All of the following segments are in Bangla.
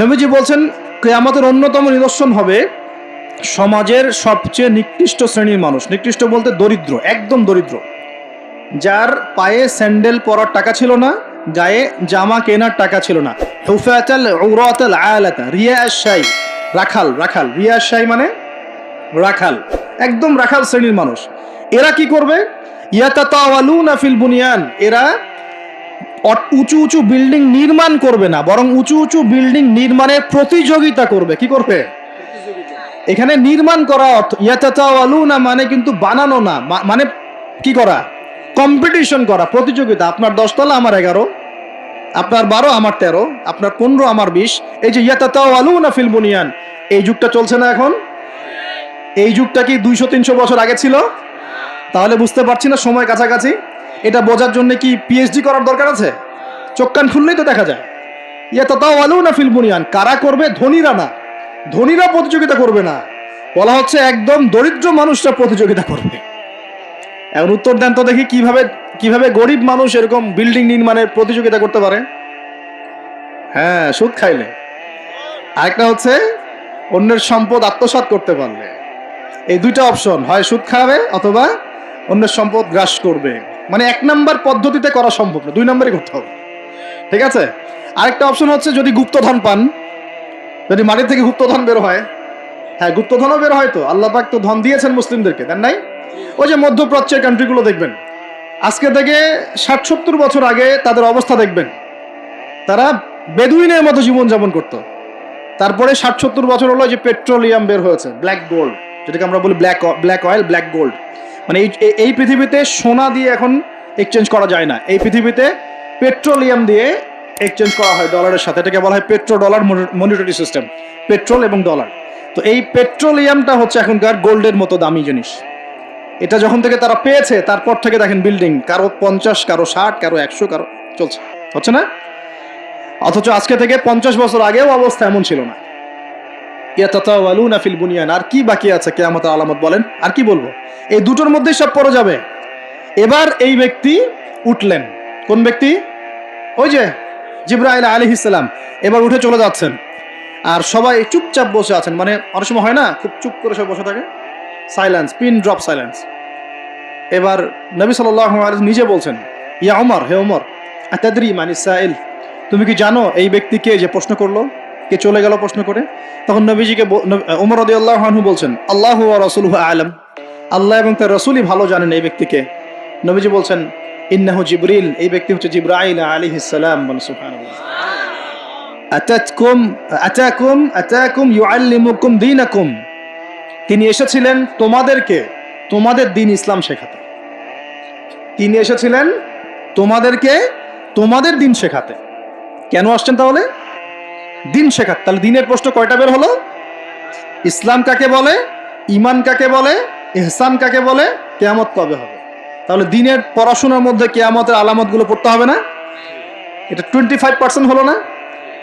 নবীজি বলছেন, কেয়ামতের অন্যতম নিদর্শন হবে সমাজের সবচেয়ে নিকৃষ্ট শ্রেণির মানুষ। নিকৃষ্ট বলতে দরিদ্র, একদম দরিদ্র। যার পায়ে স্যান্ডেল পরার টাকা ছিল না, গায়ে জামা কেনার টাকা ছিল না। রাখাল রাখাল। রিয়া শাই মানে রাখাল, একদম রাখাল শ্রেণির মানুষ। এরা কি করবে? ইয়াতাতাওয়ালুনা ফিল বুনিয়ান, এরা উঁচু উঁচু বিল্ডিং নির্মাণ করবে না, বরং উঁচু উঁচু বিল্ডিং নির্মাণের প্রতিযোগিতা করবে। কি করবে? এখানে নির্মাণ করা অর্থ, ইয়াতাতাওয়ালুনা মানে কিন্তু বানানো না মানে কি করা? কম্পিটিশন করা, প্রতিযোগিতা। আপনার দশতলা, আমার এগারো, আপনার বারো, আমার তেরো, আপনার পনেরো, আমার বিশ। এই যে ইয়াতাতাওয়ালুনা না বুনিয়ান, এই যুগটা চলছে না এখন? এই যুগটা কি দুইশো, তিনশো বছর আগে ছিল? তাহলে বুঝতে পারছি না, সময় কাছাকাছি। এটা বোঝার জন্য কি পিএইচডি করার দরকার আছে? চোখ কান খুললেই তো দেখা যায়। ইয়া তাও আলু না ফিলবুনিয়ান কারা করবে? ধনীরা না। ধনীরা প্রতিযোগিতা করবে না। বলা হচ্ছে একদম দরিদ্র মানুষরা প্রতিযোগিতা করবে। এখন উত্তর দেন তো দেখি কীভাবে কীভাবে গরিব মানুষ এরকম বিল্ডিং নির্মাণের প্রতিযোগিতা করতে পারে। হ্যাঁ সুদ খাইলে। আরেকটা হচ্ছে, অন্যের সম্পদ আত্মসাৎ করতে পারলে। এই দুইটা অপশন হয় সুদ খাবে অথবা অন্যের সম্পদ গ্রাস করবে। মানে এক নাম্বার পদ্ধতিতে করা সম্ভব না, দুই নম্বরই করতে হবে। ঠিক আছে? আরেকটা অপশন হচ্ছে যদি গুপ্তধন পান, যদি মাটি থেকে গুপ্তধন বের হয় হ্যাঁ গুপ্তধনও বের হয় তো, আল্লাহ পাক তো ধন দিয়েছেন মুসলিমদেরকে, দেন নাই? ওই যে মধ্যপ্রাচ্যের কান্ট্রিগুলো দেখবেন, আজকে থেকে ষাট সত্তর বছর আগে তাদের অবস্থা দেখবেন। তারা বেদুইনের মতো জীবনযাপন করতো। তারপরে ষাট সত্তর বছর হলো যে পেট্রোলিয়াম বের হয়েছে ব্ল্যাক গোল্ড যেটাকে আমরা বলি black black oil black gold মানে এই এই- পৃথিবীতে সোনা দিয়ে এখন এক্সচেঞ্জ করা যায় না। এই পৃথিবীতে পেট্রোলিয়াম দিয়ে এক্সচেঞ্জ করা হয় ডলারের সাথে। এটাকে বলা হয় petro dollar monetary system petrol এবং ডলার তো এই পেট্রোলিয়ামটা হচ্ছে এখনকার গোল্ডের মতো দামি জিনিস। এটা যখন থেকে তারা পেয়েছে, তারপর থেকে দেখেন বিল্ডিং কারও পঞ্চাশ, কারও ষাট, কারও একশো, কারও চলছে। হচ্ছে না? অথচ আজকে থেকে পঞ্চাশ বছর আগেও অবস্থা এমন ছিল না। ইয়াতাতাওয়ালুনা ফিল বুনিয়ান। আর কি বাকি আছে কেয়ামতের আলামত বলেন? আর কি বলব? এই দুটোর মধ্যেই সব পড়ে যাবে। এবার এই ব্যক্তি উঠলেন। কোন ব্যক্তি? ওই যে জিব্রাইল আলাইহিস সালাম। এবার উঠে চলে যাচ্ছেন। আর সবাই চুপচাপ বসে আছেন। মানে অনেক সময় হয় না, খুব চুপ করে সব বসে থাকে। সাইলেন্স পিন ড্রপ সাইলেন্স এবার নবী সাল্লাল্লাহু নিজে বলছেন, ইয়া ওমর হে ওমর আতাদরি মানি সাইল? তুমি কি জানো এই ব্যক্তিকে যে প্রশ্ন করল? কে চলে গেল প্রশ্ন করে? তখন নবীজিকে নবী- ওমর রাদিয়াল্লাহু বলছেন, আল্লাহ ওয়া রাসূলুহু আলাম। আল্লাহ এবং তার রাসূলই ভালো জানেন এই ব্যক্তিকে। নবীজি বলছেন, ইন্নাহু জিবরিল। এই ব্যক্তি হচ্ছে জিব্রাইল আলাইহিস সালাম বল, সুবহানাল্লাহ। আতাতকুম, আতাকুম আতাকুম ইউআল্লিমুকুম দীনাকুম। তিনি এসেছিলেন তোমাদেরকে, তোমাদের দিন ইসলাম শেখাতে। তিনি এসেছিলেন তোমাদেরকে, তোমাদের দিন শেখাতে। কেন আসছেন তাহলে? দিন শেখার তাহলে দিনের প্রশ্ন কয়টা বের হলো? ইসলাম কাকে বলে? ইমান কাকে বলে? এহসান কাকে বলে? কেয়ামত কবে হবে? তাহলে দিনের পড়াশোনার মধ্যে কেয়ামতের আলামতগুলো পড়তে হবে না? এটা টোয়েন্টি ফাইভ পার্সেন্ট হলো না?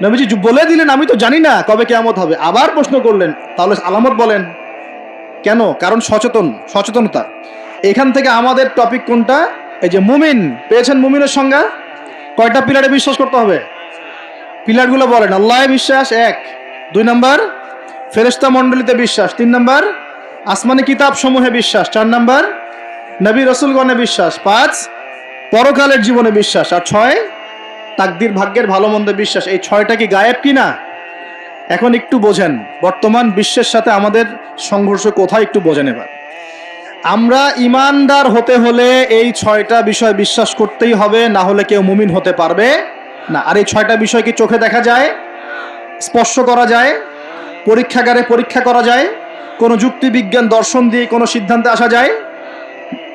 নবীজি বলে দিলেন, আমি তো জানি না কবে কেয়ামত হবে। আবার প্রশ্ন করলেন, তাহলে আলামত বলেন। কেন? কারণ সচেতন, সচেতনতা। এখান থেকে আমাদের টপিক কোনটা? এই যে মুমিন, পেয়েছেন মুমিনের সংজ্ঞা? কয়টা পিলারে বিশ্বাস করতে হবে? পিলারগুলো বলেন, আল্লাহ বিশ্বাস, এক। দুই নম্বর ফেরেস্তা মণ্ডলীতে বিশ্বাস। তিন নম্বর, আসমানি কিতাব সমূহে বিশ্বাস। চার নম্বর, নবী রসুলগণে বিশ্বাস। পাঁচ, পরকালের জীবনে বিশ্বাস। আর ছয়, তাকদির ভাগ্যের ভালো মন্দে বিশ্বাস। এই ছয়টা কি গায়েব কি না এখন একটু বোঝেন। বর্তমান বিশ্বের সাথে আমাদের সংঘর্ষ কোথায় একটু বোঝেন এবার। আমরা ইমানদার হতে হলে এই ছয়টা বিষয় বিশ্বাস করতেই হবে, না হলে কেউ মুমিন হতে পারবে। না, আর এই ছয়টা বিষয় কি চোখে দেখা যায়? স্পর্শ করা যায়? পরীক্ষাগারে পরীক্ষা করা যায়? কোনো যুক্তি বিজ্ঞান দর্শন দিয়ে কোনো সিদ্ধান্তে আসা যায়?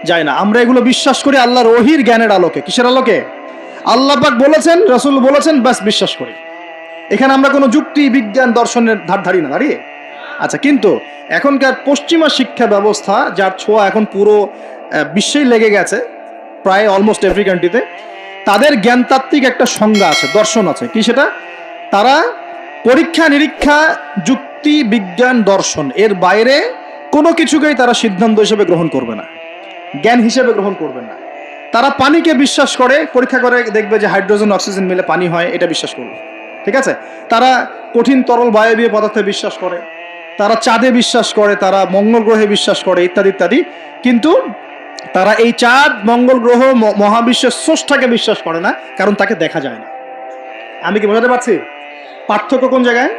যায় না। আমরা এগুলো বিশ্বাস করি আল্লাহর ওহির জ্ঞানের আলোকে। কিসের আলোকে? আল্লাহ পাক বলেছেন, রসুল বলেছেন, ব্যাস বিশ্বাস করি। এখানে আমরা কোনো যুক্তি বিজ্ঞান দর্শনের ধার ধারি না, দাঁড়িয়ে? আচ্ছা কিন্তু এখনকার পশ্চিমা শিক্ষা ব্যবস্থা, যার ছোঁয়া এখন পুরো বিশ্বেই লেগে গেছে, প্রায় অলমোস্ট এভরি কান্ট্রিতে তাদের জ্ঞানতাত্ত্বিক একটা সংজ্ঞা আছে, দর্শন আছে। কি সেটা? তারা পরীক্ষা, নিরীক্ষা, যুক্তি, বিজ্ঞান, দর্শন, এর বাইরে কোনো কিছুকেই তারা সিদ্ধান্ত হিসেবে গ্রহণ করবে না, জ্ঞান হিসেবে গ্রহণ করবে না। তারা পানিকে বিশ্বাস করে, পরীক্ষা করে দেখবে যে হাইড্রোজেন, অক্সিজেন মিলে পানি হয়, এটা বিশ্বাস করবে। ঠিক আছে? তারা কঠিন, তরল, বায়বীয় পদার্থে বিশ্বাস করে, তারা চাঁদে বিশ্বাস করে, তারা মঙ্গল গ্রহে বিশ্বাস করে, ইত্যাদি ইত্যাদি। কিন্তু তারা এই চাঁদ, মঙ্গল গ্রহ মহাবিশ্বের স্রষ্টাকে বিশ্বাস করে না, কারণ তাকে দেখা যায় না। আমি কি বোঝাতে পারছি? পার্থক্য কোন জায়গায়?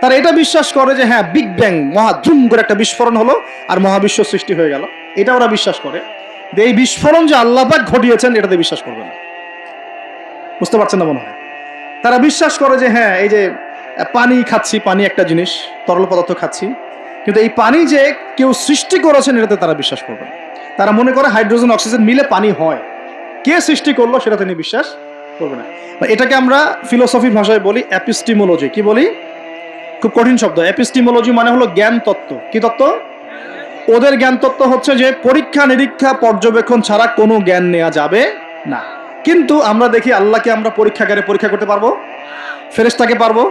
তারা এটা বিশ্বাস করে যে হ্যাঁ বিগ ব্যাং মহা ধুম করে একটা বিস্ফোরণ হলো আর মহাবিশ্ব সৃষ্টি হয়ে গেল। এটা ওরা বিশ্বাস করে। যে এই বিস্ফোরণ যে আল্লাপাক ঘটিয়েছেন, এটাতে বিশ্বাস করবে না। বুঝতে পারছেন না মনে হয়? তারা বিশ্বাস করে যে হ্যাঁ এই যে, পানি খাচ্ছি, পানি একটা জিনিস, তরল পদার্থ খাচ্ছি, কিন্তু এই পানি যে কেউ সৃষ্টি করেছেন, এটাতে তারা বিশ্বাস করবে না। তারা মনে করে হাইড্রোজেন, অক্সিজেন মিলে পানি হয়। কে সৃষ্টি করল সেটা তিনি বিশ্বাস করবে না। এটাকে আমরা ফিলোসফির ভাষায় বলি অ্যাপিস্টিমোলজি কি বলি? খুব কঠিন শব্দ। অ্যাপিস্টিমোলজি মানে হলো জ্ঞান তত্ত্ব। কি তত্ত্ব? ওদের জ্ঞান তত্ত্ব হচ্ছে যে পরীক্ষা, নিরীক্ষা, পর্যবেক্ষণ ছাড়া কোনো জ্ঞান নেওয়া যাবে না। কিন্তু আমরা দেখি আল্লাহকে আমরা পরীক্ষাগারে পরীক্ষা করতে পারব? ফেরেশতাকে পারব?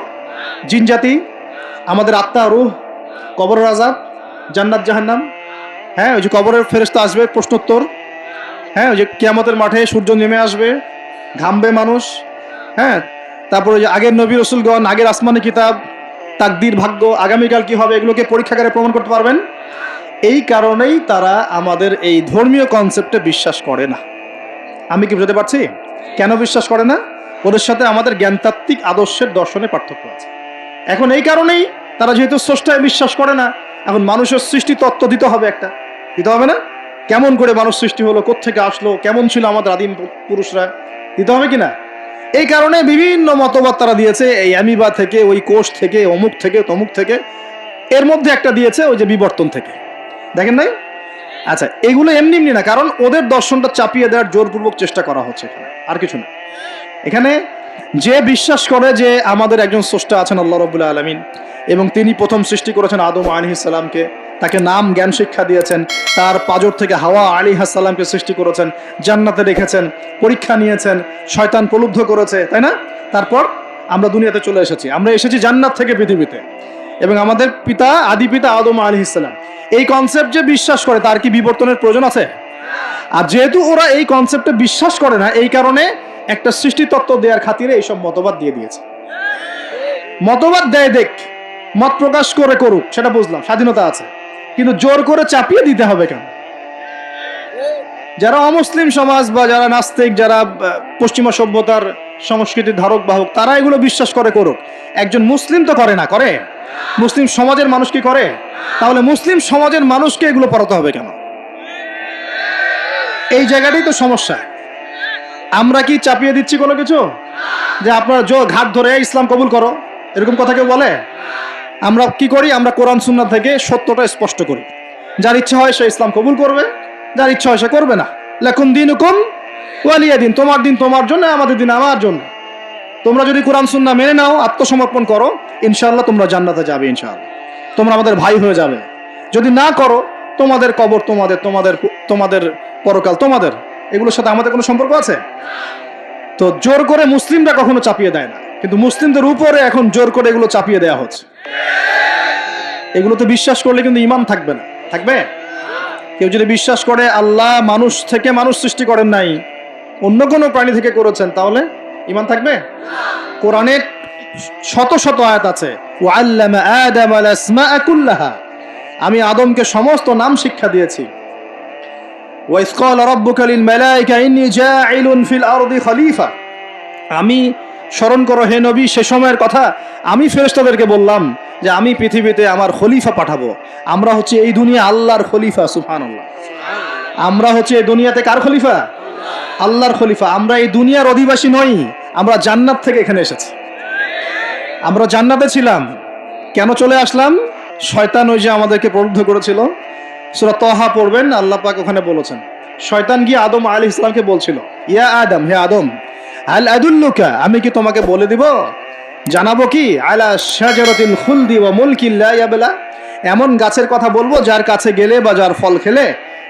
জিনজাতি আমাদের আত্মা, রুহ কবর রাজা জান্নাত, জাহান্নাম? হ্যাঁ ওই যে কবরের ফেরেশতা আসবে, প্রশ্নোত্তর। হ্যাঁ ওই যে কেয়ামতের মাঠে সূর্য নেমে আসবে, ঘামবে মানুষ। হ্যাঁ তারপরে ওই যে আগের নবী রসুলগণ, আগের আসমানি কিতাব, তাকদির ভাগ্য, আগামীকাল কি হবে, এগুলোকে পরীক্ষাগারে প্রমাণ করতে পারবেন। এই কারণেই তারা আমাদের এই ধর্মীয় কনসেপ্টে বিশ্বাস করে না। আমি কি বুঝতে পারছি? কেন বিশ্বাস করে না? ওদের সাথে আমাদের জ্ঞানতাত্ত্বিক আদর্শের দর্শনে পার্থক্য আছে। এখন এই কারণেই তারা যেহেতু স্রষ্টায় বিশ্বাস করে না, এখন মানুষের সৃষ্টি তত্ত্ব দিতে হবে একটা। দিতে হবে না? কেমন করে মানুষ সৃষ্টি হলো, কোত্থেকে আসলো, কেমন ছিল আমাদের আদিম পুরুষরা? দিতে হবে কি না এই কারণে বিভিন্ন মতবাদ তারা দিয়েছে, এই অ্যামিবা থেকে, ওই কোষ থেকে, অমুক থেকে, তমুক থেকে। এর মধ্যে একটা দিয়েছে ওই যে বিবর্তন থেকে। দেখেন নাই? আচ্ছা এগুলো এমনি এমনি না, কারণ ওদের দর্শনটা চাপিয়ে দেওয়ার জোরপূর্বক চেষ্টা করা হচ্ছে এখানে, আর কিছু না। এখানে যে বিশ্বাস করে যে আমাদের একজন স্রষ্টা আছেন আল্লাহ রবুল্লা আলমিন, এবং তিনি প্রথম সৃষ্টি করেছেন আদম আলী ইসাল্লামকে তাকে নাম জ্ঞান শিক্ষা দিয়েছেন। তার পাজর থেকে হাওয়া আলী হাসাল্লামকে সৃষ্টি করেছেন, জান্নাতে রেখেছেন, পরীক্ষা নিয়েছেন, শয়তান প্রলুব্ধ করেছে, তাই না? তারপর আমরা দুনিয়াতে চলে এসেছি। আমরা এসেছি জান্নাত থেকে পৃথিবীতে। এবং আমাদের পিতা, আদি পিতা আদম আলী ইসলাম এই কনসেপ্ট যে বিশ্বাস করে, তার কি বিবর্তনের প্রয়োজন আছে? আর যেহেতু ওরা এই কনসেপ্টে বিশ্বাস করে না, এই কারণে একটা সৃষ্টি তত্ত্ব দেওয়ার খাতিরে এইসব মতবাদ দিয়ে দিয়েছে। মতবাদ দেয় দেখ, মত প্রকাশ করে করুক, সেটা বুঝলাম, স্বাধীনতা আছে। কিন্তু জোর করে চাপিয়ে দিতে হবে কেন? যারা অমুসলিম সমাজ বা যারা নাস্তিক, যারা পশ্চিমা সভ্যতার সংস্কৃতির ধারক বাহক তারা এগুলো বিশ্বাস করে করুক। একজন মুসলিম তো করে না, করে? মুসলিম সমাজের মানুষ কি করে? তাহলে মুসলিম সমাজের মানুষকে এগুলো পড়াতে হবে কেন? এই জায়গাটাই তো সমস্যা। আমরা কি চাপিয়ে দিচ্ছি কোনো কিছু? যে আপনার জো ঘাট ধরে ইসলাম কবুল করো, এরকম কথা কেউ বলে? আমরা কি করি? আমরা কোরআন সুন্না থেকে সত্যটা স্পষ্ট করি। যার ইচ্ছা হয় সে ইসলাম কবুল করবে, যার ইচ্ছা হয় সে করবে না। লেখুন দিন হুকুম ওয়ালিয়া দিন, তোমার দিন তোমার জন্য, আমাদের দিন আমার জন্য। তোমরা যদি কোরআন সুন্না মেনে নাও, আত্মসমর্পণ করো ইনশাল্লাহ তোমরা জান্নাতে যাবে, ইনশাআল্লাহ। তোমরা আমাদের ভাই হয়ে যাবে। যদি না করো, তোমাদের কবর তোমাদের তোমাদের তোমাদের পরকাল তোমাদের। এগুলোর সাথে আমাদের কোনো সম্পর্ক আছে? তো জোর করে মুসলিমরা কখনো চাপিয়ে দেয় না। কিন্তু মুসলিমদের উপরে এখন জোর করে এগুলো চাপিয়ে দেওয়া হচ্ছে। এগুলোতে বিশ্বাস করলে কিন্তু ইমান থাকবে না। থাকবে? কেউ যদি বিশ্বাস করে আল্লাহ মানুষ থেকে মানুষ সৃষ্টি করেন নাই, অন্য কোনো প্রাণী থেকে করেছেন, তাহলে ইমান থাকবে? কোরআনে শত শত আয়াত আছে আমি আদমকে সমস্ত নাম শিক্ষা দিয়েছি। আমি স্মরণ করো হে নবী, সে সময়ের কথা আমি ফেরেশতাদেরকে বললাম যে আমি পৃথিবীতে আমার খলিফা পাঠাবো। আমরা হচ্ছে এই দুনিয়া আল্লাহর খলিফা, সুবহানাল্লাহ। আমরা হচ্ছে এই দুনিয়াতে কার খলিফা? আল্লাহর খলিফা। আমরা এই দুনিয়ার অধিবাসী নই, আমরা জান্নাত থেকে এখানে এসেছি। আমরা জান্নাতে ছিলাম। কেন চলে আসলাম? শয়তান ওই যে আমাদেরকে প্রলুব্ধ করেছিল। সুরা তহা পড়বেন, আল্লাহ পাক ওখানে বলেছেন। শয়তান গিয়ে আদম আলী ইসলামকে বলছিল, ইয়া আদম, হে আদম আল আদুল্লুকা, আমি কি তোমাকে বলে দিব? জানাব কি? আলা শাজারাতিল খুলদি ওয়া মুলকিল লা ইয়াবলা। এমন গাছের কথা বলব যার কাছে গেলে বা যার ফল খেলে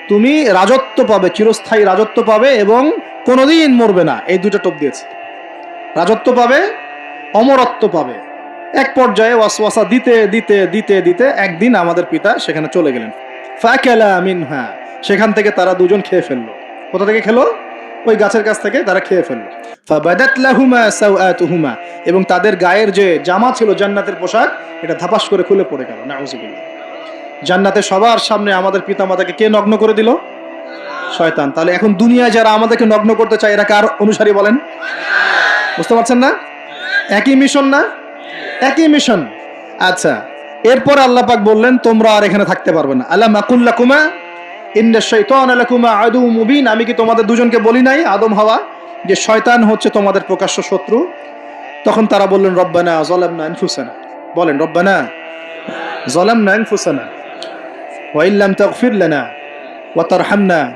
তুমি রাজত্ব পাবে, চিরস্থায়ী রাজত্ব পাবে এবং কোনোদিন মরবে না। এই দুটো টোপ দিয়েছে। রাজত্ব পাবে, অমরত্ব পাবে। এক পর্যায়ে ওয়াসওয়াসা দিতে দিতে দিতে দিতে একদিন আমাদের পিতা সেখানে চলে গেলেন। ফাকেলা মিনহা, সেখান থেকে তারা দুজন খেয়ে ফেলল। কোথা থেকে খেলো? ওই গাছের কাছ থেকে তারা খেয়ে ফেলল। ফাবাদাত লাহুমা এবং তাদের গায়ের যে জামা ছিল জান্নাতের পোশাক, এটা ধাপাস করে খুলে পড়ে গেল। নাউজুবিল্লাহ। জান্নাতে সবার সামনে আমাদের পিতামাতাকে কে নগ্ন করে দিল? শয়তান। তাহলে এখন দুনিয়ায় যারা আমাদেরকে নগ্ন করতে চায়, এরা কার অনুসারী বলেন? বুঝতে পারছেন না? একই মিশন না? একই মিশন আচ্ছা এরপর আল্লাহ পাক বললেন, তোমরা আর এখানে থাকতে পারবে না। আল্লাহ আলাকুমা আদু মুবিন। আমি কি তোমাদের দুজনকে বলি নাই? আদম হাওয়া, যে শয়তান হচ্ছে তোমাদের প্রকাশ্য শত্রু। তখন তারা বললেন, রব্বানা জলামনা আনফুসানা। বলেন, রব্বানা জলামনা আনফুসানা। ওয়া ইল্লাম তাগফির লানা ওয়া তারহামনা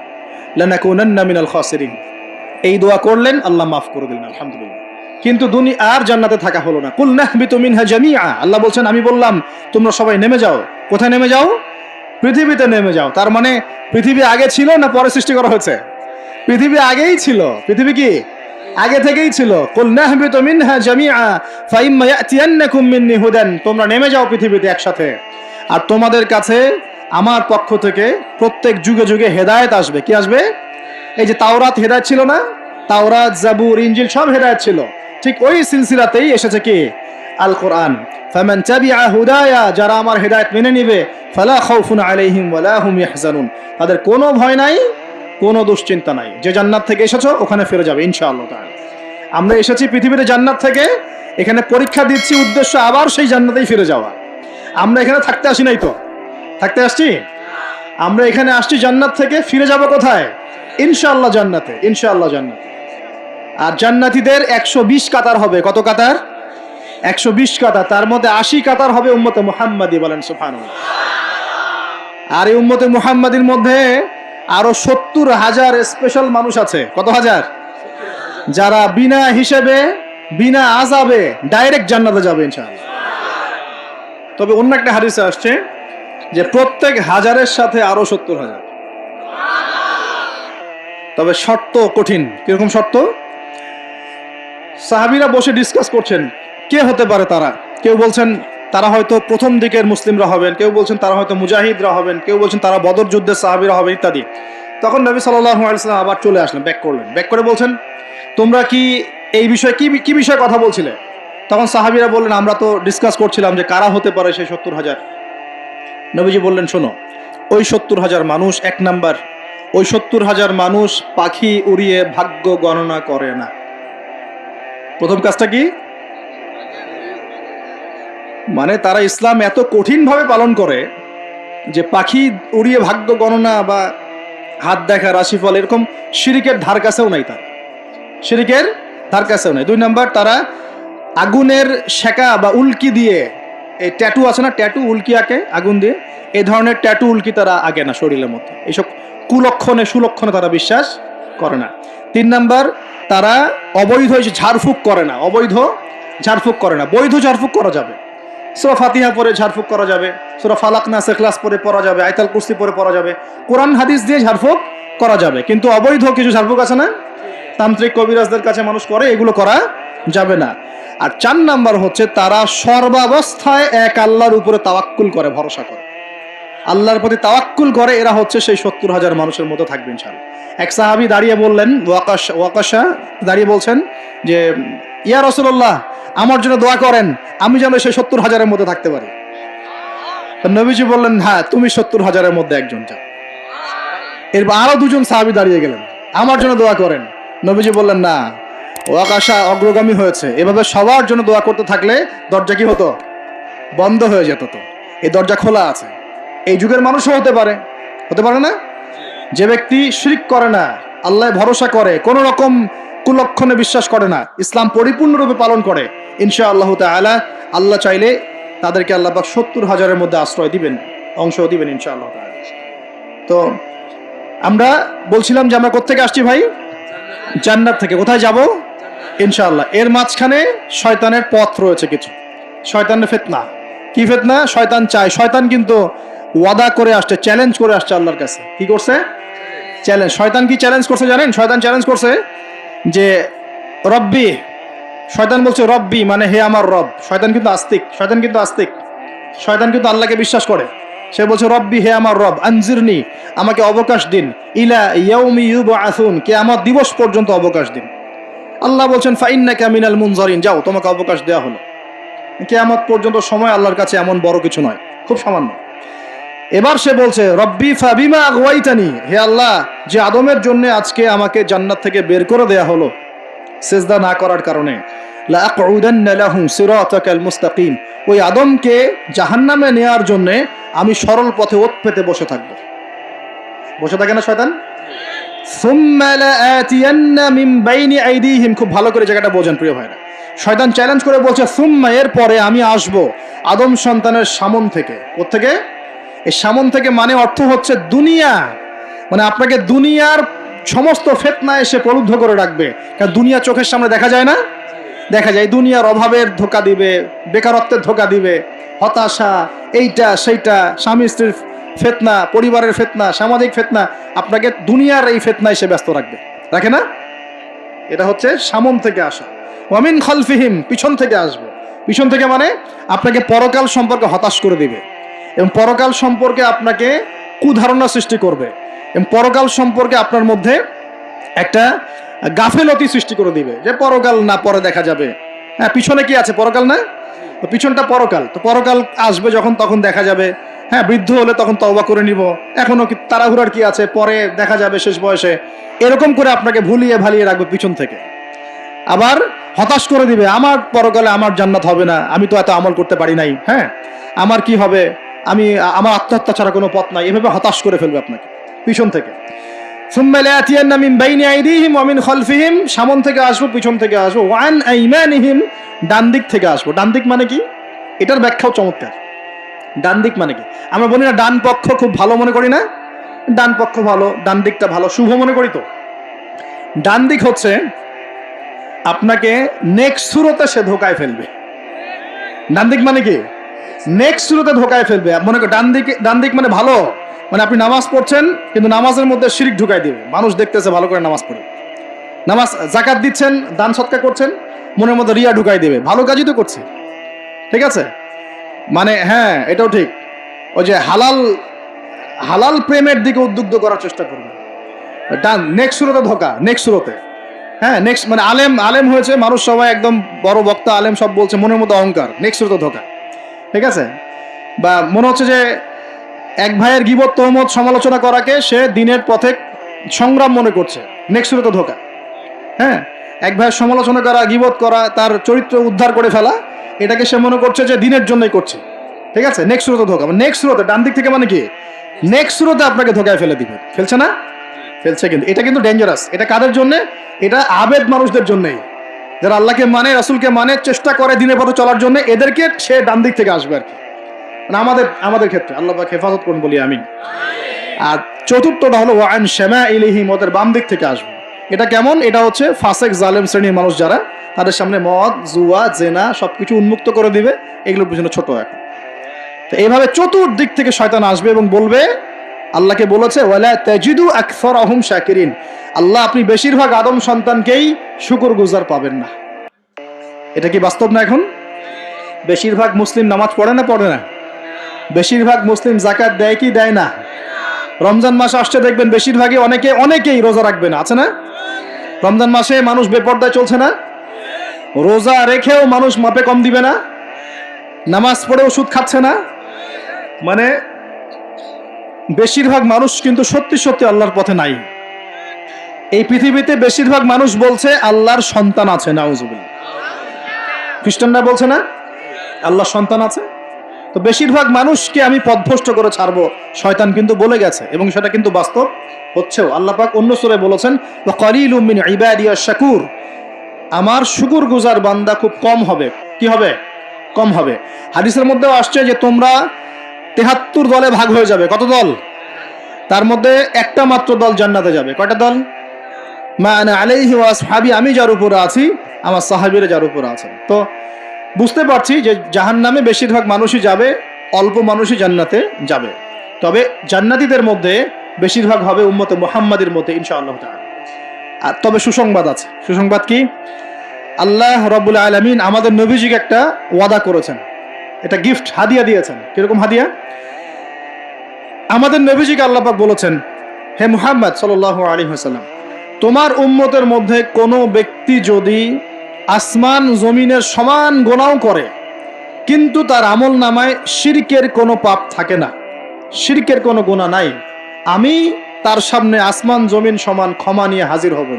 লানাকুনান্না মিনাল খাসিরিন। এই দোয়া করলেন, আল্লাহ মাফ করে দিলেন, আলহামদুলিল্লাহ। কিন্তু দুনি আর জান্নাতে থাকা হলো না। কুল নাহবিতু মিনহা জামিআ। আল্লাহ বলছেন, আমি বললাম, তোমরা সবাই নেমে যাও। কোথায় নেমে যাও? পৃথিবীতে নেমে যাও। তার মানে পৃথিবী আগে ছিল না পরে সৃষ্টি করা হয়েছে? পৃথিবী আগেই ছিল। পৃথিবী কি? আগে থেকেই ছিল। তোমরা নেমে যাও পৃথিবীতে একসাথে। আর তোমাদের কাছে আমার পক্ষ থেকে প্রত্যেক যুগে যুগে হেদায়েত আসবে। কি আসবে? এই যে তাওরাত হেদায়েত ছিল না? তাওরাত, জাবুর ইঞ্জিল সব হেদায়েত ছিল। ঠিক ওই সিলসিলাতেই এসেছে কি? আল কোরআন ফামান হুদায়া, যারা আমার হেদায়েত মেনে নিবে, ফালা খাউফুন আলাইহিম ওয়ালা হুম ইয়াহজানুন। তাদের কোনো ভয় নাই, কোনো দুশ্চিন্তা নাই। যে জান্নাত থেকে এসেছ, ওখানে ফিরে যাবে, ইনশাআল্লাহ তাআলা। আমরা এসেছি পৃথিবীতে জান্নাত থেকে, এখানে পরীক্ষা দিচ্ছি উদ্দেশ্য আবার সেই জান্নাতেই ফিরে যাওয়া। আমরা এখানে থাকতে আসি নাই তো? থাকতে আসছি? আমরা এখানে আসছি জান্নাত থেকে, ফিরে যাব কোথায়? ইনশাআল্লাহ জান্নাতে ইনশাআল্লাহ জান্নাতে। আর জান্নাতীদের একশো কাতার হবে। কত কাতার? একশো বিশ কাতার তার মধ্যে আশি কাতার হবে উম্মতে মুহাম্মাদি বলেন সুফান আর এই উম্মতে মুহাম্মাদির মধ্যে আরও সত্তর হাজার স্পেশাল মানুষ আছে। কত হাজার? যারা বিনা হিসেবে, বিনা আজাবে ডাইরেক্ট জান্নাতে যাবে, ইনশাআল্লাহ। তবে অন্য একটা হাদিসে আসছে যে প্রত্যেক হাজারের সাথে আরও সত্তর হাজার। তবে শর্ত কঠিন। কীরকম শর্ত? সাহাবিরা বসে ডিসকাস করছেন কে হতে পারে তারা? কেউ বলছেন তারা হয়তো প্রথম দিকের মুসলিমরা হবেন, কেউ বলছেন তারা হয়তো মুজাহিদরা হবেন, কেউ বলছেন তারা বদর যুদ্ধের সাহাবিরা হবে ইত্যাদি। তখন নবী সাল্লাম আবার চলে আসলেন, ব্যাক করলেন। ব্যাক করে বলছেন, তোমরা কি এই বিষয়ে কি কি বিষয়ে কথা বলছিলে? তখন সাহাবিরা বললেন, আমরা তো ডিসকাস করছিলাম যে কারা হতে পারে সেই সত্তর হাজার। নবীজি বললেন, শোনো, ওই সত্তর হাজার মানুষ এক নাম্বার, ওই সত্তর হাজার মানুষ পাখি উড়িয়ে ভাগ্য গণনা করে না। প্রথম কাজটা কি? মানে তারা ইসলাম এত কঠিনভাবে পালন করে যে পাখি উড়িয়ে ভাগ্য গণনা বা হাত দেখা, রাশিফল এরকম শিরিকের ধার কাছেও নাই তার। শিরিকের ধার কাছেও নাই। দুই নাম্বার, তারা আগুনের শেকা বা উল্কি দিয়ে, এই ট্যাটু আছে না, ট্যাটু, উল্কি আঁকে আগুন দিয়ে এ ধরনের ট্যাটু, উল্কি তারা আগে না শরীরের মধ্যে। এইসব কুলক্ষণে, সুলক্ষণে তারা বিশ্বাস করে না। তিন নাম্বার, তারা অবৈধ ঝাড়ফুঁক করে না, অবৈধ ঝাড়ফুঁক করে না। বৈধ ঝাড়ফুঁক করা যাবে। সুরা ফাতিহা পরে ঝাড়ফুঁক করা যাবে, সুরা ফালাক না সেখলাস পরে পড়া যাবে আইতাল কুস্তি পরে পড়া যাবে, কোরআন হাদিস দিয়ে ঝাড়ফুঁক করা যাবে। কিন্তু অবৈধ কিছু ঝাড়ফুঁক আছে না? তান্ত্রিক কবিরাজদের কাছে মানুষ করে, এগুলো করা যাবে না। আর চার নাম্বার হচ্ছে, তারা সর্বাবস্থায় এক আল্লাহর উপরে তাওয়াক্কুল করে, ভরসা করে। আল্লাহর প্রতি তাওয়াক্কুল করে, এরা হচ্ছে সেই সত্তর হাজার মানুষের মতো থাকবেন ইনশাল্লাহ এক সাহাবি দাঁড়িয়ে বললেন, ওয়াকাশ ওয়াকাশা দাঁড়িয়ে বলছেন যে, ইয়া রসুল্লাহ আমার জন্য দোয়া করেন, আমি যেন সেই সত্তর হাজারের মধ্যে থাকতে পারি। নবীজি বললেন হ্যাঁ তুমি সত্তর হাজারের মধ্যে একজন যাও। এরপর আরও দুজন সাহাবি দাঁড়িয়ে গেলেন। আমার জন্য দোয়া করেন। নবীজি বললেন, না ওয়াকাশা অগ্রগামী হয়েছে। এভাবে সবার জন্য দোয়া করতে থাকলে দরজা কি হতো? বন্ধ হয়ে যেত তো। এই দরজা খোলা আছে। এই যুগের মানুষও হতে পারে। হতে পারে না? যে ব্যক্তি শিরিক করে না, আল্লাহ ভরসা করে, কোন রকম কুলক্ষণে বিশ্বাস করে না। ইসলাম পরিপূর্ণরূপে পালন করে। ইনশা আল্লাহ তালা আল্লাহ চাইলে তাদেরকে আল্লাহ পাক সত্তর হাজারের মধ্যে আশ্রয় দিবেন অংশ দিবেন ইনশা আল্লাহ তো আমরা বলছিলাম যে আমরা কোথেকে আসছি ভাই? জান্নাত থেকে। কোথায় যাব? ইনশাআল্লাহ। এর মাঝখানে শয়তানের পথ রয়েছে কিছু। শয়তানের ফেতনা। কি ফেতনা? শয়তান চায়। শয়তান কিন্তু ওয়াদা করে আসছে চ্যালেঞ্জ করে আসছে আল্লাহর কাছে। কি করছে? চ্যালেঞ্জ শয়তান কি চ্যালেঞ্জ করছে জানেন? শয়তান চ্যালেঞ্জ করছে যে, রব্বি শয়তান বলছে, রব্বি মানে হে আমার রব। শয়তান কিন্তু আস্তিক, শয়তান কিন্তু আস্তিক। শয়তান কিন্তু আল্লাহকে বিশ্বাস করে। সে বলছে, রব্বি, হে আমার রব, আনজিরনি, আমাকে অবকাশ দিন। ইলা ইয়াউমি কে আমার দিবস পর্যন্ত অবকাশ দিন। আল্লাহ বলছেন, ফাইন্নাকা মিনাল মুনজারিন যাও, তোমাকে অবকাশ দেওয়া হলো। কিয়ামত পর্যন্ত সময় আল্লাহর কাছে এমন বড় কিছু নয়, খুব সামান্য। এবার সে বলছে, রব্বি ফাবিমা আগওয়াইতানি। হে আল্লাহ, যে আদমের জন্য আজকে আমাকে জান্নাত থেকে বের করে দেয়া হলো, সেজদা না করার কারণে। মুস্তাকিম। ওই আদমকে জাহান্নামে নেয়ার জন্য আমি সরল পথে ওত পেতে বসে থাকব। বসে থাকে না শয়তান? খুব ভালো করে জায়গাটা বোঝেন প্রিয় ভাইরা। শয়তান চ্যালেঞ্জ করে বলছে, সুম্মা এর পরে আমি আসব আদম সন্তানের সামন থেকে। থেকে এই সামন থেকে মানে অর্থ হচ্ছে দুনিয়া। মানে আপনাকে দুনিয়ার সমস্ত ফেতনা এসে প্রলুব্ধ করে রাখবে। কারণ দুনিয়া চোখের সামনে দেখা যায় না? দেখা যায় দুনিয়ার অভাবের ধোকা দিবে, বেকারত্বের ধোকা দিবে, হতাশা, এইটা, সেইটা, স্বামী স্ত্রীর ফেতনা, পরিবারের ফেতনা, সামাজিক ফেতনা, আপনাকে দুনিয়ার এই ফেতনা এসে ব্যস্ত রাখবে। রাখে না? এটা হচ্ছে সামন থেকে আসা। ওয়ামিন খালফিহিম, পিছন থেকে আসবে। পিছন থেকে মানে আপনাকে পরকাল সম্পর্কে হতাশ করে দিবে। এবং পরকাল সম্পর্কে আপনাকে কুধারণা সৃষ্টি করবে। এবং পরকাল সম্পর্কে আপনার মধ্যে একটা গাফেলতি সৃষ্টি করে দিবে যে পরকাল না, পরে দেখা যাবে। হ্যাঁ পিছনে কি আছে? পরকাল না? তো পিছনটা পরকাল। তো পরকাল আসবে যখন, তখন দেখা যাবে। হ্যাঁ বৃদ্ধ হলে তখন তওবা করে নিব। এখনও কি তাড়াহুড়ার কি আছে? পরে দেখা যাবে শেষ বয়সে। এরকম করে আপনাকে ভুলিয়ে ভালিয়ে রাখবে পিছন থেকে। আবার হতাশ করে দিবে, আমার পরকালে আমার জান্নাত হবে না, আমি তো এত আমল করতে পারি নাই। হ্যাঁ আমার কি হবে? আমি আমার আত্মহত্যা ছাড়া কোনো পথ নাই। এভাবে হতাশ করে ফেলবে আপনাকে, পিছন থেকে। সামন থেকে আসব, পিছন থেকে আসব। ওয়ান আইম্যানহিম ডান দিক থেকে আসব। ডান দিক মানে কি? এটার ব্যাখ্যাও চমৎকার। ডান দিক মানে কি? আমরা বলি না ডান পক্ষ খুব ভালো মনে করি না? ডান পক্ষ ভালো, ডান দিকটা ভালো, শুভ মনে করি তো? ডান দিক হচ্ছে, আপনাকে নেক্সসুরোতে সে ধোকায় ফেলবে। ডান দিক মানে কি? নেক্সট সুরতে ধোকায় ফেলবে। মনে কর, ডান দিকে, ডান দিক মানে ভালো। মানে আপনি নামাজ পড়ছেন, কিন্তু নামাজের মধ্যে শিরিক ঢুকাই দিবে। মানুষ দেখতেছে ভালো করে নামাজ পড়ে। নামাজ জাকাত দিচ্ছেন, দান সৎকা করছেন, মনের মধ্যে রিয়া ঢুকাই দেবে। ভালো কাজই তো করছে। ঠিক আছে? মানে হ্যাঁ এটাও ঠিক। ওই যে হালাল হালাল প্রেমের দিকে উদ্বুদ্ধ করার চেষ্টা করবে। ডান নেক্সট সুরতে ধোকা নেক্সট সুরতে হ্যাঁ নেক্সট মানে আলেম আলেম হয়েছে। মানুষ সবাই একদম বড় বক্তা, আলেম সব বলছে, মনের মধ্যে অহংকার। নেক্সট সুরতে ধোকা ঠিক আছে? বা মনে হচ্ছে যে এক ভাইয়ের গিবত তহমত সমালোচনা করাকে সে দিনের পথে সংগ্রাম মনে করছে। নেক্সট সুরতে ধোকা। হ্যাঁ? এক ভাইয়ের সমালোচনা করা, গিবত করা, তার চরিত্র উদ্ধার করে ফেলা, এটাকে সে মনে করছে যে দিনের জন্যই করছে। ঠিক আছে? নেক্সট সুরতে ধোকা। নেক্সট সুরতে ডান দিক থেকে মানে কি? নেক্সট সুরতে আপনাকে ধোকায় ফেলে দিবে। ফেলছে না? ফেলছে কিন্তু। এটা কিন্তু ডেঞ্জারাস এটা কাদের জন্য? এটা আবেদ মানুষদের জন্যই। যারা আল্লাহকে মানে রাসুলকে মানে চেষ্টা করে দিনের পথে চলার জন্য, এদেরকে সে ডান দিক থেকে আসবে আর কি। মানে আমাদের আমাদের ক্ষেত্রে, আল্লাহ হেফাজত করুন বলি আমি আর চতুর্থটা হলো, ওয়ান শ্যামা ইলিহিম ওদের বাম দিক থেকে আসবে। এটা কেমন? এটা হচ্ছে ফাসেক জালেম শ্রেণির মানুষ যারা, তাদের সামনে মদ, জুয়া, জেনা, সবকিছু উন্মুক্ত করে দিবে। এগুলোর পিছনে ছোট এখন। তো এইভাবে চতুর্দিক থেকে শয়তান আসবে এবং বলবে আল্লাহকে বলেছে, ওয়ালা তাজিদু আকসর আহম শাকিরিন। আল্লাহ আপনি বেশিরভাগ আদম সন্তানকেই শুকুর গুজার পাবেন না। এটা কি বাস্তব না এখন? বেশিরভাগ মুসলিম নামাজ পড়ে না পড়ে না? বেশিরভাগ মুসলিম জাকাত দেয় কি, দেয় না? রমজান মাস আসছে, দেখবেন বেশিরভাগই অনেকে, অনেকেই রোজা রাখবে না, আছে না? রমজান মাসে মানুষ বেপর্দায় চলছে না? রোজা রেখেও মানুষ মাপে কম দিবে না? নামাজ পড়েও সুদ খাচ্ছে না? মানে বেশিরভাগ মানুষ কিন্তু সত্যি সত্যি আল্লাহর পথে নাই। এই পৃথিবীতে বেশিরভাগ মানুষ বলছে, আল্লাহর সন্তান আছে, নাউজুবিল্লাহ। খ্রিস্টানরা বলছে না? আল্লাহর সন্তান আছে? তো বেশিরভাগ মানুষকে আমি পথভ্রষ্ট করে ছাড়বো, শয়তান কিন্তু বলে গেছে এবং সেটা কিন্তু বাস্তব হচ্ছেও। আল্লাহ পাক অন্য সুরে বলেছেন কলিল উমিন ইবাদিয়া শাকুর। আমার শুকুর গুজার বান্দা খুব কম হবে। কি হবে? কম হবে। হাদিসের মধ্যেও আসছে যে তোমরা তেহাত্তর দলে ভাগ হয়ে যাবে। কত দল? তার মধ্যে একটা মাত্র দল জান্নাতে যাবে। কয়টা দল? মা আনা আলাইহি ওয়া আসহাবি, আমি যার উপরে আছি, আমার সাহাবীরা যার উপরে আছেন। তো বুঝতে পারছি যে জাহান নামে বেশিরভাগ মানুষই যাবে, অল্প মানুষই জান্নাতে যাবে। তবে জান্নাতীদের মধ্যে বেশিরভাগ হবে উম্মতে মোহাম্মদের মধ্যে, ইনশাআল্লাহ আর তবে সুসংবাদ আছে। সুসংবাদ কি? আল্লাহ রব্বুল আলমিন আমাদের নবীজিকে একটা ওয়াদা করেছেন। এটা গিফট হাদিয়া দিয়েছেন। কীরকম হাদিয়া? আমাদের নবীজিকে আল্লাপাক বলেছেন, হে মুহাম্মদ সাল আলী হাসাল্লাম তোমার উম্মতের মধ্যে কোনো ব্যক্তি যদি আসমান জমিনের সমান গোনাও করে, কিন্তু তার আমল নামায় শিরকের কোনো পাপ থাকে না। শিরকের কোনো গোনা নাই। আমি তার সামনে আসমান জমিন সমান ক্ষমা নিয়ে হাজির হব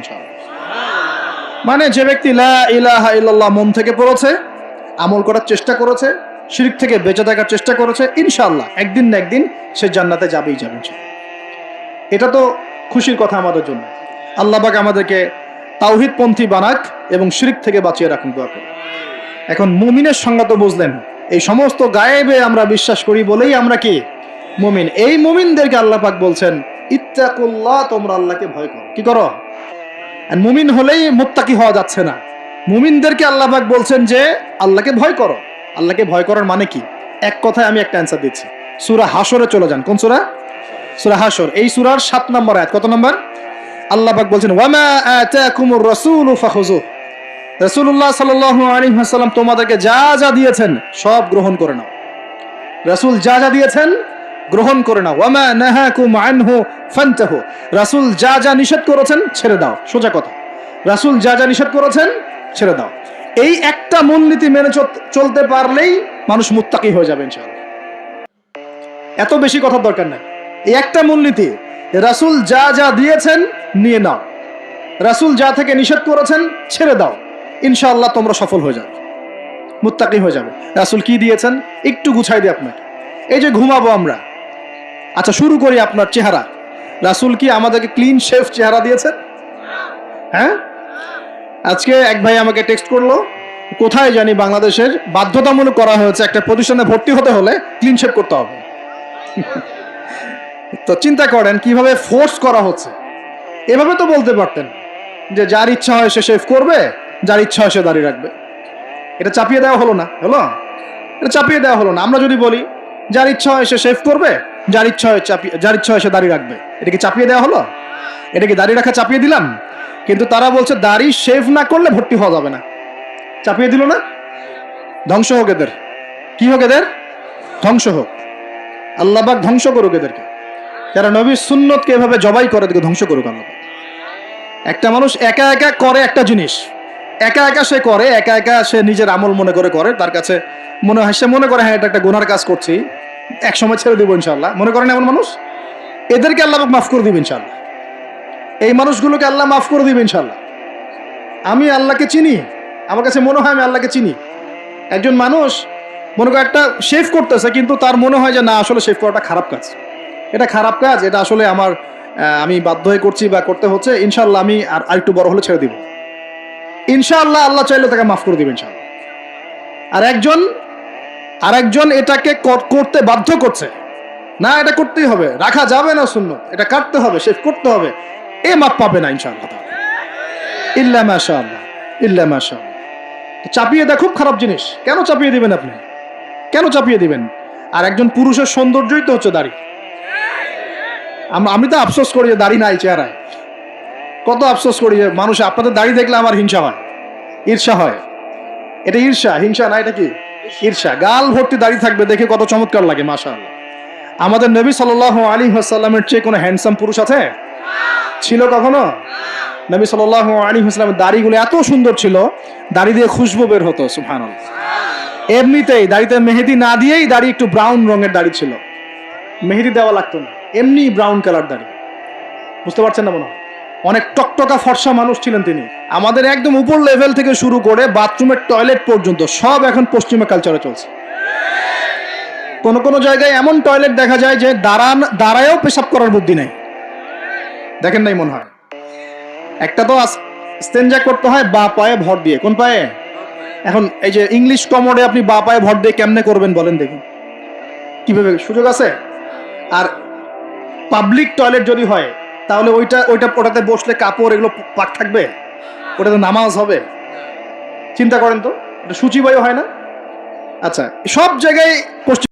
মানে যে ব্যক্তি লা ইলাহা ইল্লাল্লাহ মন থেকে পড়েছে, আমল করার চেষ্টা করেছে শিরক থেকে বেঁচে থাকার চেষ্টা করেছে ইনশাল্লাহ একদিন না একদিন সে জান্নাতে যাবেই যাবে এটা তো খুশির কথা আমাদের জন্য। আল্লাহবাক আমাদেরকে তাওহিদপন্থী বানাক এবং শিরিক থেকে বাঁচিয়ে রাখুন দোয়া করে এখন মুমিনের সংজ্ঞা তো বুঝলেন। এই সমস্ত গায়েবে আমরা বিশ্বাস করি বলেই আমরা কি? মুমিন। এই মুমিনদেরকে আল্লাহ পাক বলছেন, ইত্তাকুল্লাহ, তোমরা আল্লাহকে ভয় করো। কি করো? মুমিন হলেই মোত্তাকি হওয়া যাচ্ছে না। মুমিনদেরকে আল্লাহ পাক বলছেন যে, আল্লাহকে ভয় করো। আল্লাহকে ভয় করার মানে কি? এক কথায় আমি একটা অ্যান্সার দিচ্ছি। সুরা হাসরে চলে যান। কোন সুরা? সুরা হাসর এই সুরার সাত নম্বর আয়াত কত নম্বর? আল্লাহ পাক বলছেন ওয়ামা আতাকুমুর রাসূলু ফাখুযু রাসূলুল্লাহ সাল্লাল্লাহু আলাইহি ওয়াসাল্লাম তোমাদেরকে যা যা দিয়েছেন সব গ্রহণ করে নাও। রাসূল যা যা দিয়েছেন গ্রহণ করে নাও। ওয়ামা নাহাকুম আনহু ফান্তাহু। রাসূল যা যা নিষেধ করেছেন ছেড়ে দাও। সোজা কথা। রাসূল যা যা নিষেধ করেছেন ছেড়ে দাও। এই একটা মূলনীতি মেনে চল- চলতে পারলেই মানুষ মুত্তাকি হয়ে যাবে এত বেশি কথার দরকার নাই। এই একটা মূলনীতি, রাসূল যা যা দিয়েছেন নিয়ে নাও। রাসূল যা থেকে নিষেধ করেছেন ছেড়ে দাও। ইনশাআল্লাহ তোমরা সফল হয়ে যাবে। মুত্তাকি হয়ে যাবে। রাসূল কি দিয়েছেন? একটু গুছাই দিই আপনাকে। এই যে ঘুমাবো আমরা। আচ্ছা শুরু করি আপনার চেহারা। রাসূল কি আমাদেরকে ক্লিন শেফ চেহারা দিয়েছেন? হ্যাঁ? আজকে এক ভাই আমাকে টেক্সট করল, কোথায় জানি বাংলাদেশের বাধ্যতামূলক করা হয়েছে একটা প্রতিষ্ঠানে ভর্তি হতে হলে ক্লিন শেভ করতে হবে। তো চিন্তা করেন কীভাবে ফোর্স করা হচ্ছে। এভাবে তো বলতে পারতেন যে যার ইচ্ছা হয় সে শেভ করবে, যার ইচ্ছা হয় সে দাঁড়িয়ে রাখবে। এটা চাপিয়ে দেওয়া হলো না, হলো? এটা চাপিয়ে দেওয়া হলো না। আমরা যদি বলি, যার ইচ্ছা হয় সে শেভ করবে, যার ইচ্ছা হয় চাপিয়ে যার ইচ্ছা হয় সে দাঁড়িয়ে রাখবে। এটা কি চাপিয়ে দেওয়া হলো? এটা কি দাড়ি রাখা চাপিয়ে দিলাম? কিন্তু তারা বলছে, দাড়ি শেভ না করলে ভর্তি হওয়া যাবে না। চাপিয়ে দিল না? ধ্বংস হোক এদের। কি হোক এদের? ধ্বংস হোক। আল্লাহবাক ধ্বংস করুক এদেরকে। যারা নবীর সুন্নতকে এভাবে জবাই করে এদেরকে ধ্বংস করুক আল্লাহ একটা মানুষ একা একা করে একটা জিনিস। একা একা সে করে, একা একা সে নিজের আমল মনে করে করে। তার কাছে মনে হয়, সে মনে করে হ্যাঁ এটা একটা গুনার কাজ করছি। এক সময় ছেড়ে দিব ইনশাল্লাহ মনে করেন এমন মানুষ? এদেরকে আল্লাহ মাফ করে দিবে ইনশাল্লাহ এই মানুষগুলোকে আল্লাহ মাফ করে দিবে ইনশাল্লাহ আমি আল্লাহকে চিনি, আমার কাছে মনে হয় আমি আল্লাহকে চিনি। একজন মানুষ মনে করে একটা শেভ করতেছে, কিন্তু তার মনে হয় যে না, আসলে শেভ করাটা খারাপ কাজ। এটা খারাপ কাজ, এটা আসলে আমার আমি বাধ্য হয়ে করছি বা করতে হচ্ছে ইনশাল্লাহ আমি আর আরেকটু বড় হলে ছেড়ে দিব। ইনশাআল্লাহ আল্লাহ চাইলে তাকে মাফ করে দিবেন ইনশাআল্লাহ। আর একজন আর একজন এটাকে করতে বাধ্য করছে। না, এটা করতেই হবে, রাখা যাবে না শূন্য এটা কাটতে হবে শেভ করতে হবে। এ মাপ পাবে না ইনশাআল্লাহ। ইল্লা মাশা আল্লাহ ইল্লা মাশা। চাপিয়ে দেওয়া খুব খারাপ জিনিস। কেন চাপিয়ে দিবেন আপনি? কেন চাপিয়ে দিবেন? আর একজন পুরুষের সৌন্দর্যই তো হচ্ছে দাড়ি। আমি তো আফসোস করি যে দাড়ি নাই চেহারায়। কত আফসোস করি যে মানুষ, আপনাদের দাড়ি দেখলে আমার হিংসা হয়। ঈর্ষা হয়। এটা ঈর্ষা, হিংসা না, এটা কি? ঈর্ষা। গাল ভর্তি দাড়ি থাকবে দেখে কত চমৎকার লাগে মাশা আমাদের নবী সাল আলী হাসাল্লামের চেয়ে কোনো হ্যান্ডসাম পুরুষ আছে? ছিল কখনো? নবী সাল আলী হাসলামের দাড়িগুলো এত সুন্দর ছিল, দাড়ি দিয়ে খুশবু বের হতো সুফান এমনিতেই দাড়িতে মেহেদি না দিয়েই দাড়ি একটু ব্রাউন রঙের দাড়ি ছিল। মেহেদি দেওয়া লাগতো না, এমনি ব্রাউন কালার দাড়ি। বুঝতে পারছেন না মনে হয়? অনেক টকটকা ফর্সা মানুষ ছিলেন তিনি। আমাদের একদম উপর লেভেল থেকে শুরু করে বাথরুমের টয়লেট পর্যন্ত, সব এখন পশ্চিমা কালচারে চলছে। কোন কোনো জায়গায় এমন টয়লেট দেখা যায় যে দাঁড়ান, দাঁড়ায়ও পেশাব করার বুদ্ধি নেই। দেখেন নাই মনে হয়। একটা তো স্টেঞ্জা করতে হয় বা পায়ে ভর দিয়ে। কোন পায়ে? এখন এই যে ইংলিশ কমোডে আপনি বা পায়ে ভর দিয়ে কেমনে করবেন বলেন দেখুন কীভাবে? সুযোগ আছে? আর পাবলিক টয়লেট যদি হয়, তাহলে ওইটা ওইটা ওটাতে বসলে কাপড় এগুলো পাক থাকবে? ওটাতে নামাজ হবে? চিন্তা করেন তো। এটা সূচিবায়ু হয় না? আচ্ছা সব জায়গায় পশ্চিম